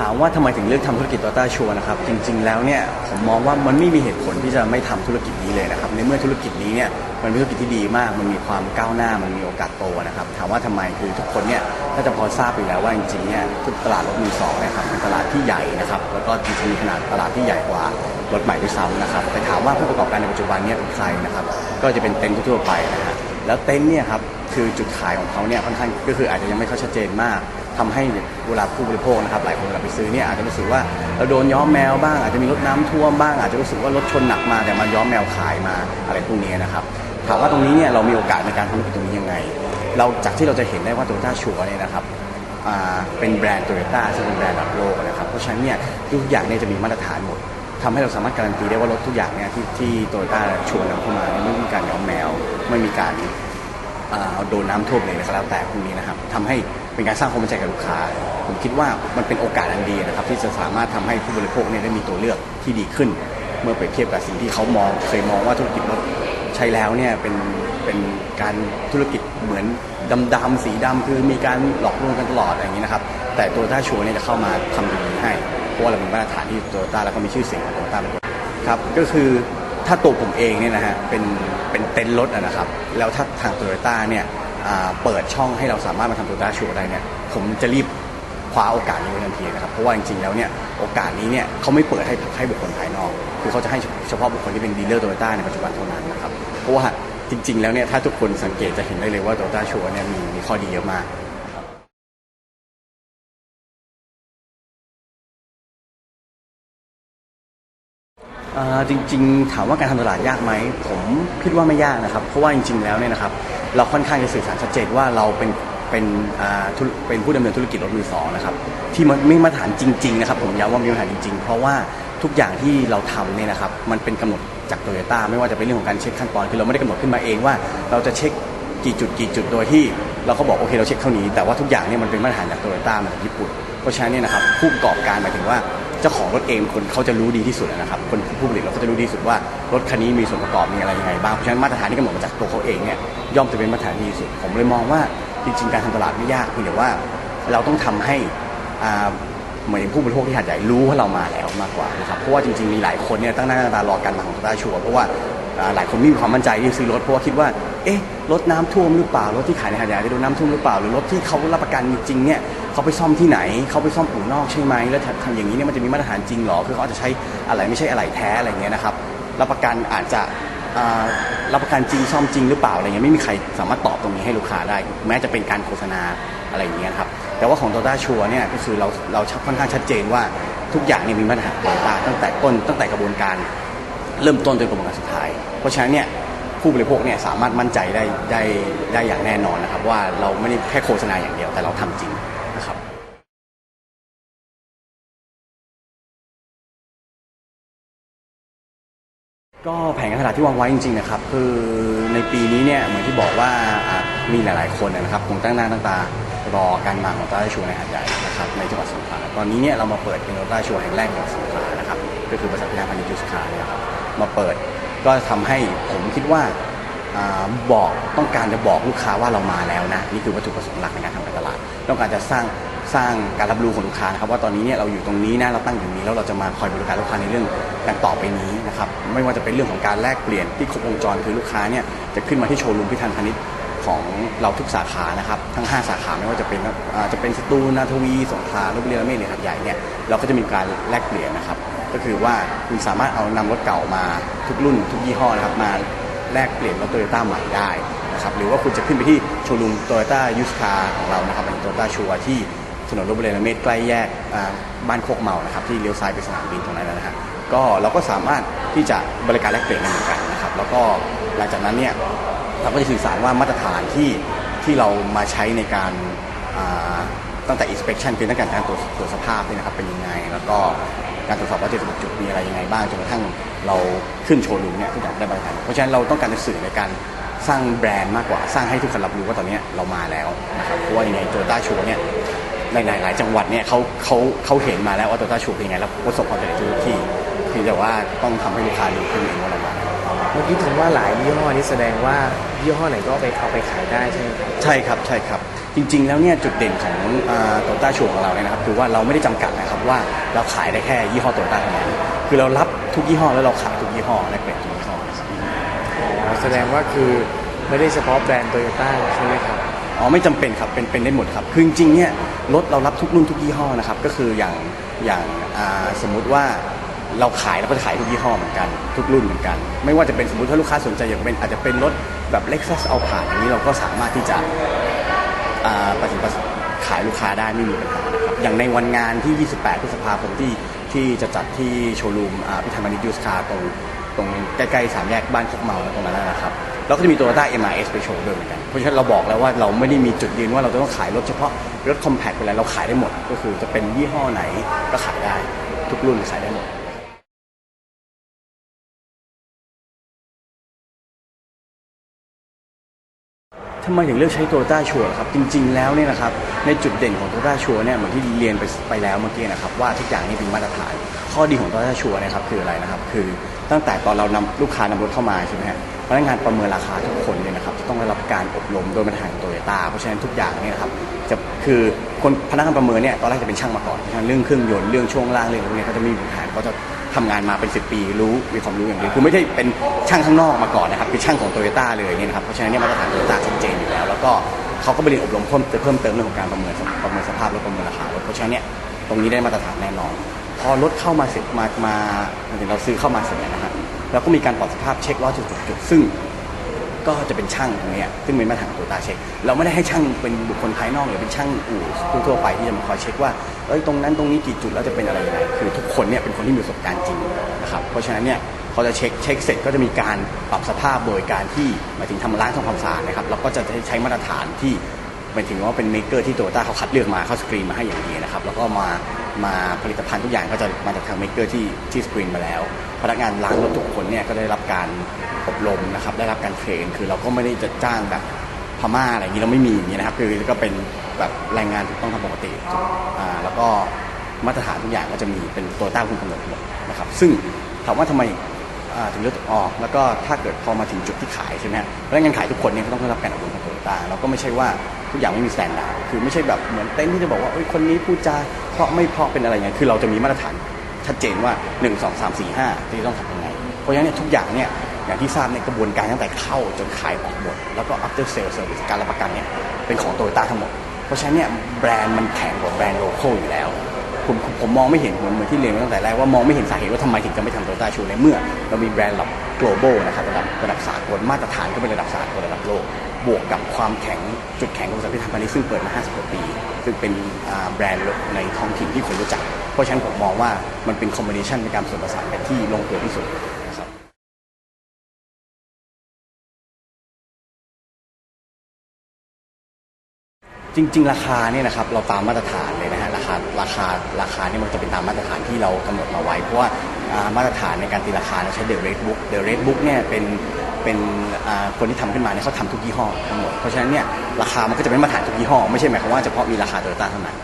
ถามว่าทำไมถึงเลือกทำธุรกิจโตต้าชัวนะครับจริงๆ แล้วเนี่ยผมมองว่ามันไม่มีเหตุผลที่จะไม่ทำธุรกิจนี้เลยนะครับในเมื่อธุรกิจนี้เนี่ยมันเป็นธุรกิจที่ดีมาก มันมีความก้าวหน้ามันมีโอกาสโตนะครับถามว่าทำไมคือทุกคนเนี่ยน่าจะพอทราบอยู่แล้วว่าจริงๆเนี่ยทุกตลาดรถมือสองนะครับเป็นตลาดที่ใหญ่นะครับแล้วก็จริงๆมีขนาดตลาดที่ใหญ่กว่ารถใหม่ด้วยซ้ำนะครับแต่ถามว่าผู้ประกอบการในปัจจุบันเนี่ยเป็นใครนะครับก็จะเป็นเต็นท์ทั่วๆไปนะฮะแล้วเต็นท์เนี่ยครับคือจุดขายของเขาเนี่ยค่อนข้างก็คืออาจจะยังไม่ค่อยชัดเจนมาก ทำให้เวลาผู้บริโภคนะครับหลายคนเวลาไปซื้อเนี่ยอาจจะรู้สึกว่าเราโดนย้อมแมวบ้างอาจจะมีรถน้ำท่วมบ้างอาจจะรู้สึกว่ารถชนหนักมาแต่มาย้อมแมวขายมาอะไรพวกนี้นะครับถามว่าตรงนี้เนี่ยเรามีโอกาสในการทำธุรกิจตรงนี้ยังไง เราจากที่เราจะเห็นได้ว่าโตโยต้าชัวร์เนี่ยนะครับเป็นแบรนด์โตโยต้าซึ่งเป็นแบรนด์ระดับโลกนะครับเพราะฉะนั้นเนี่ยทุกอย่างเนี่ยจะมีมาตรฐานหมดทำให้เราสามารถการันตีได้ว่ารถทุกอย่างเนี่ยที่ที่โตโยต้าชัวนำเข้ามาไม่มีการย้อมแมว ไม่มีการอ่าโดนน้ำท่วมเลยนะครับแล้วแต่พวกนี้นะครับทำให้ เป็นการสร้างความมั่นใจกับลูกค้า ผมคิดว่ามันเป็นโอกาสอันดีนะครับ ที่จะสามารถทำให้ผู้บริโภคเนี่ยได้มีตัวเลือกที่ดีขึ้น เมื่อเปรียบเทียบกับสิ่งที่เขามองเคยมองว่าธุรกิจรถใช้แล้วเนี่ยเป็นเป็นการธุรกิจเหมือนดำๆสีดำคือมีการหลอกลวงกันตลอดอย่างนี้นะครับ แต่ตัวต้าชัวร์เนี่ยจะเข้ามาทำตรงนี้ให้เพราะว่าเรามีมาตรฐานที่โตโยต้าแล้วก็มีชื่อเสียงของโตโยต้าเป็นตัวครับก็คือถ้าตัวผมเองเนี่ยนะฮะเป็นเป็นเต็นท์รถอะนะครับ แล้วถ้าทางโตโยต้าเนี่ย เปิดช่องให้เราสามารถมาทำโตโยต้าชัวร์ได้เนี่ยผมจะรีบคว้าโอกาสนี้ไว้ทันทีนะครับเพราะว่าจริงๆแล้วเนี่ยโอกาสนี้เนี่ยเขาไม่เปิดให้ให้บุคคลภายนอก คือเขาจะให้เฉพาะบุคคลที่เป็นดีลเลอร์โตโยต้าในปัจจุบันเท่านั้นนะครับเพราะว่าจริง ๆ แล้วเนี่ยถ้าทุกคนสังเกตจะเห็นได้เลยว่าโตโยต้าชัวร์เนี่ยมีมีข้อดีเยอะมากจริง ๆ ถามว่าการทำตลาดยากไหมผมคิดว่าไม่ยากนะครับ เพราะว่าจริง ๆ แล้วเนี่ยนะครับ เราค่อนข้างจะสื่อสารชัดเจนว่าเราเป็นเป็นอ่าเป็นผู้ดำเนินธุรกิจรถมือสองนะครับที่มันมีมาตรฐานจริงๆนะครับผมย้ำว่ามีมาตรฐานจริงๆ เพราะว่าทุกอย่างที่เราทำเนี่ยนะครับมันเป็นกำหนดจากโตโยต้าไม่ว่าจะเป็นเรื่องของการเช็คขั้นตอนคือเราไม่ได้กำหนดขึ้นมาเองว่า เราจะเช็คกี่จุดกี่จุดโดยที่เราก็บอกโอเคเราเช็คเท่านี้แต่ว่าทุกอย่างเนี่ยมันเป็นมาตรฐานจากโตโยต้ามาจากญี่ปุ่นเพราะฉะนั้นเนี่ยนะครับผู้ประกอบการหมายถึงว่า เจ้าของรถเองคนเขาจะรู้ดีที่สุดนะครับคนผู้ผลิตเราก็จะรู้ดีที่สุดว่ารถคันนี้มีส่วนประกอบมีอะไรยังไงบ้างเพราะฉะนั้นมาตรฐานที่กำหนดมาจากตัวเขาเองเนี่ยย่อมจะเป็นมาตรฐานที่ดีที่สุด ผมเลยมองว่าจริงๆการทำตลาดไม่ยากเพียงแต่ว่าเราต้องทำให้อ่าเหมือนผู้บริโภคที่หาดใหญ่รู้ว่าเรามาแล้วมากกว่านะครับเพราะว่าจริงๆมีหลายคนเนี่ยตั้งหน้าตั้งตารอการมาของโตต้าชัวร์เพราะว่าหลายคนไม่มีความมั่นใจที่ซื้อรถเพราะว่าคิดว่าเอ๊ะ รถน้ำท่วมหรือเปล่ารถที่ขายในหาดใหญ่จะโดนน้ำท่วมหรือเปล่าหรือรถที่เขารับประกันจริงเนี่ยเขาไปซ่อมที่ไหนเขาไปซ่อมอู่นอกใช่ไหมแล้วทำอย่างนี้เนี่ยมันจะมีมาตรฐานจริงหรอคือเขาอาจจะใช้อะไรไม่ใช่อะไรแท้อะไรเงี้ยนะครับรับประกันอาจจะรับประกันจริงซ่อมจริงหรือเปล่าอะไรเงี้ยไม่มีใครสามารถตอบตรงนี้ให้ลูกค้าได้ แม้จะเป็นการโฆษณาอะไรอย่างเงี้ยครับแต่ว่าของโตต้าชัวเนี่ยก็คือเราเราค่อนข้างชัดเจนว่าทุกอย่างเนี่ยมีมาตรฐานโตต้าตั้งแต่ต้นตั้งแต่กระบวนการเริ่มต้นจนกระบวนการสุดท้าย เพราะฉะนั้นเนี่ย ผู้บริโภคเนี่ยสามารถมั่นใจได้ได้ได้อย่างแน่นอนนะครับ ว่าเราไม่ได้แค่โฆษณาอย่างเดียวแต่เราทำจริงนะครับก็แผนการตลาดที่วางไว้จริงๆนะครับคือในปีนี้เนี่ยเหมือนที่บอกว่ามีหลายๆคนนะครับคงตั้งหน้าตั้งตารอการมาของต้าชัวในหาดใหญ่นะครับในจังหวัดสงขลาตอนนี้เนี่ยเรามาเปิดเป็นต้าชัวแห่งแรกของสงขลานะครับก็คือบริษัทพิธาพาณิชย์ยูสคาเนี่ยครับมาเปิด ก็ทำให้ผมคิดว่าอบอกต้องการจะบอกลูกค้าว่าเรามาแล้วนะนี่คือวัตถุประสงค์หลักในการทำการตลาด ต้องการจะสร้างสร้างการรับรู้ของลูกค้านะครับว่าตอนนี้เนี่ยเราอยู่ตรงนี้นะเราตั้งอยู่นี้แล้วเราจะมาคอยบริการลูกค้าในเรื่องการต่อไปนี้นะครับไม่ว่าจะเป็นเรื่องของการแลกเปลี่ยนที่ครบวงจรคือลูกค้าเนี่ยจะขึ้นมาที่โชว์รูมพิธันพาณิชย์ของเราทุกสาขานะครับทั้ง 5 สาขาไม่ว่าจะเป็นจะเป็นสตูลนาทวีสงขลาลบบุรีระเมษหรือหัดใหญ่เนี่ยเราก็จะมีการแลกเปลี่ยนนะครับ ก็คือว่าคุณสามารถเอานำรถเก่ามาทุกรุ่นทุกยี่ห้อนะครับมาแลกเปลี่ยนรถโตโยต้าใหม่ได้นะครับหรือว่าคุณจะขึ้นไปที่โชว์รูมโตโยต้ายูสคาของเรานะครับเป็นโตโยต้าชัวที่ถนนลบบุรีระเมตใกล้แยกบ้านโคกเมานะครับที่เลี้ยวซ้ายไปสนามบินตรงนั้นนะฮะก็เราก็สามารถที่จะบริการแลกเปลี่ยนกันเหมือนกันนะครับแล้วก็หลังจากนั้นเนี่ยเราก็จะสื่อสารว่ามาตรฐานที่ที่เรามาใช้ในการ ตั้งแต่ inspection คือตั้งแต่การตรวจตรวจสภาพเนี่ยนะครับเป็นยังไง แล้วก็การตรวจสอบว่าจุดจุดมีอะไรยังไงบ้างจนกระทั่งเราขึ้นโชว์รูมเนี่ยทุกอย่างได้บริการเพราะฉะนั้นเราต้องการจะสื่อในการสร้างแบรนด์มากกว่าสร้างให้ทุกคนรับรู้ว่าตอนนี้เรามาแล้วนะครับเพราะว่ายังไงโตโยต้าชัวเนี่ยในหลาย ๆ จังหวัดเนี่ยเขาเขาเขาเห็นมาแล้วว่าโตต้าชูเป็นยังไงแล้วประสบความสำเร็จทุกที่เพียงแต่ว่าต้องทำให้ลูกค้ารู้ขึ้นเองว่าเรามาเมื่อกี้ถึงว่าหลายยี่ห้อนี้แสดงว่ายี่ห้อไหนก็เอาไปเอาไปขายได้ใช่ไหมครับใช่ครับใช่ครับ จริง ๆ แล้วเนี่ยจุดเด่นของโตต้าชัวของเราเนี่ยนะครับคือว่าเราไม่ได้จำกัดนะครับว่าเราขายได้แค่ยี่ห้อโตต้าเท่านั้นคือเรารับทุกยี่ห้อแล้วเราขายทุกยี่ห้อและเปลี่ยนทุกยี่ห้อนะครับอ๋อแสดงว่าคือไม่ได้เฉพาะแบรนด์โตโยต้าใช่ไหมครับอ๋อไม่จำเป็นครับเป็นเป็นได้หมดครับคือจริงๆเนี่ยรถเรารับทุกรุ่นทุกยี่ห้อนะครับก็คืออย่างอย่างอ่าสมมุติว่าเราขายเราก็จะขายทุกยี่ห้อเหมือนกันทุกรุ่นเหมือนกัน ไม่ว่าจะเป็นสมมติถ้าลูกค้าสนใจอยากเป็นอาจจะเป็นรถแบบ Lexus a l p a อย่างนี้เราก็สามารถที่จะอ่า ประสิทธิ์ขายลูกค้าได้ไม่มีปัญหานะครับอย่างในวันงานที่ 28 พฤษภาคมที่ที่จะจัดที่โชว์รูมพิธามานิยูสคาตรงตรงใกล้ๆสามแยกบ้านคกเมาตรงนั้นนะครับเราก็จะมี Toyota MRS ไปโชว์ด้วยเหมือนกันเพราะฉะนั้นเราบอกแล้วว่าเราไม่ได้มีจุดยืนว่าเราจะต้องขายรถเฉพาะรถคอมแพคไปแล้วเราขายได้หมด ก็คือจะเป็นยี่ห้อไหนก็ขายได้ ทุกรุ่นขายได้หมดำไมถึงเลือกใช้โตต้าชัวร์ครับจริง ๆ แล้วเนี่ยนะครับในจุดเด่นของโตต้าชัวร์เนี่ยเหมือนที่เรียนไปไปแล้วเมื่อกี้นะครับว่าทุกอย่างนี่เป็นมาตรฐาน ข้อดีของโตต้าชัวร์นะครับคืออะไรนะครับคือตั้งแต่ตอนเรานำลูกค้านำรถเข้ามาใช่ไหมฮะพนักงานประเมินราคาทุกคนเนี่ยนะครับจะต้องได้รับการอบรมโดยมาตรฐานโตโยต้าเพราะฉะนั้นทุกอย่างเนี่ยครับจะคือคนพนักงานประเมินเนี่ยตอนแรกจะเป็นช่างมาก่อนเพราะฉะนั้นเรื่องเครื่องยนต์เรื่องช่วงล่างเรื่องพวกนี้เขาจะม่มีปัญหาเขาจะ ทำงานมาเป็น 10 ปีรู้มีความรู้อย่างดีคือไม่ใช่เป็นช่างข้างนอกมาก่อนนะครับคือช่างของโตโยต้าเลยเนี่ยนะครับเพราะฉะนั้นเนี่ยมาตรฐานโตโยต้าชัดเจนอยู่แล้ว แล้วก็เขาก็ไปเรียนอบรมเพิ่มเพิ่มเติมเรื่องของการประเมินประเมินสภาพรถประเมินราคารถเพราะฉะนั้นเนี่ยตรงนี้ได้มาตรฐานแน่นอน พอรถเข้ามาเสร็จมามาหมายถึงเราซื้อเข้ามาเสร็จนะฮะครับแล้วก็มีการตรวจสภาพเช็คล้อจุดจุดๆซึ่ง ก็จะเป็นช่างตรงเนี้ยซึ่งเป็นมาตรฐานของโตตาเช็ค เราไม่ได้ให้ช่างเป็นบุคคลภายนอกหรือเป็นช่างอู่ทั่วๆไปที่จะมาคอยเช็คว่าเอ้ยตรงนั้นตรงนี้กี่จุดแล้วจะเป็นอะไรยังไงคือทุกคนเนี่ยเป็นคนที่มีประสบการณ์จริงนะครับเพราะฉะนั้นเนี่ยเขาจะเช็คเช็คเสร็จก็จะมีการปรับสภาพโดยการที่หมายถึงทำล้างทำความสะอาดนะครับแล้วก็จะใช้มาตรฐานที่ หมายถึงว่าเป็นเมเกอร์ที่โตโยต้าเขาคัดเลือกมาเข้าสกรีนมาให้อย่างดีนะครับแล้วก็มามาผลิตภัณฑ์ทุกอย่างก็จะมาจากทางเมเกอร์ที่ที่สกรีนมาแล้ว พนักงานล้างรถทุกคนเนี่ยก็ได้รับการอบรมนะครับได้รับการเทรนคือเราก็ไม่ได้จะจ้างแบบพม่าอะไรอย่างนี้เราไม่มีอย่างนี้นะครับคือก็เป็นแบบแรงงานถูกต้องตามปกติอ่าแล้วก็มาตรฐานทุกอย่างก็จะมีเป็นตัวต้าคุณกำหนดหมดนะครับซึ่งถามว่าทำไมอ่าถึงเลือกออก แล้วก็ถ้าเกิดพอมาถึงจุดที่ขายใช่ไหมฮะพนักงานขายทุกคนเนี่ยก็ต้องได้รับการอบรมของโตโยต้าเราก็ไม่ใช่ว่า ทุกอย่างไม่มีสแตนดาร์ดคือไม่ใช่แบบเหมือนเต้นที่จะบอกว่าเอ้ยคนนี้พูดจาเพราะไม่เพราะเป็นอะไรเงี้ยคือเราจะมีมาตรฐานชัดเจนว่า 1 2 3 4 5ที่ต้องทำยังไง เพราะฉะนั้นเนี่ยทุกอย่างเนี่ยอย่างที่ทราบในกระบวนการตั้งแต่เข้าจนขายออกหมด แล้วก็ after sale service การรับประกันเนี่ยเป็นของโตโยต้าทั้งหมด เพราะฉะนั้นเนี่ยแบรนด์มันแข่งกว่าแบรนด์โลโก้อยู่แล้ว ผมผมผมมองไม่เห็นเหมือนเหมือนที่เรียนมาตั้งแต่แรกว่ามองไม่เห็นสาเหตุว่าทำไมถึงจะไม่ทำโตโยต้าชูในเมื่อ เรามีแบรนด์ระดับ global นะครับระดับระดับสากลมาตรฐานก็เป็นระดับสากลระดับโลก บวกกับความแข็งจุดแข็งของบริษัทพิธาพาณิชย์ซึ่งเปิดมา50กว่าปี ซึ่งเป็นแบรนด์ในท้องถิ่นที่คนรู้จัก เพราะฉะนั้นผมมองว่ามันเป็นคอมบิเนชันในการผสมผสานกันที่ลงตัวที่สุดครับจริง ๆ ราคาเนี่ยนะครับเราตามมาตรฐานเลยนะาราคาราคาเนี่ยมันจะเป็นตามมาตรฐานที่เรากำหนดมาไว้ เพราะว่ามาตรฐานในการตีราคาเราใช้เด e เรดบุ๊กเด e เรดบุ๊กเนี่ยเป็นเป็นคนที่ทำขึ้นมาเนี่ยเขาทำทุกยี่ห้อทั้งหมด เพราะฉะนั้นเนี่ยราคามันก็จะเป็นมาตรฐานทุกยี่ห้อ ไม่ใช่หมายความว่าเฉพาะมีราคาโตโยต้าเท่านั้น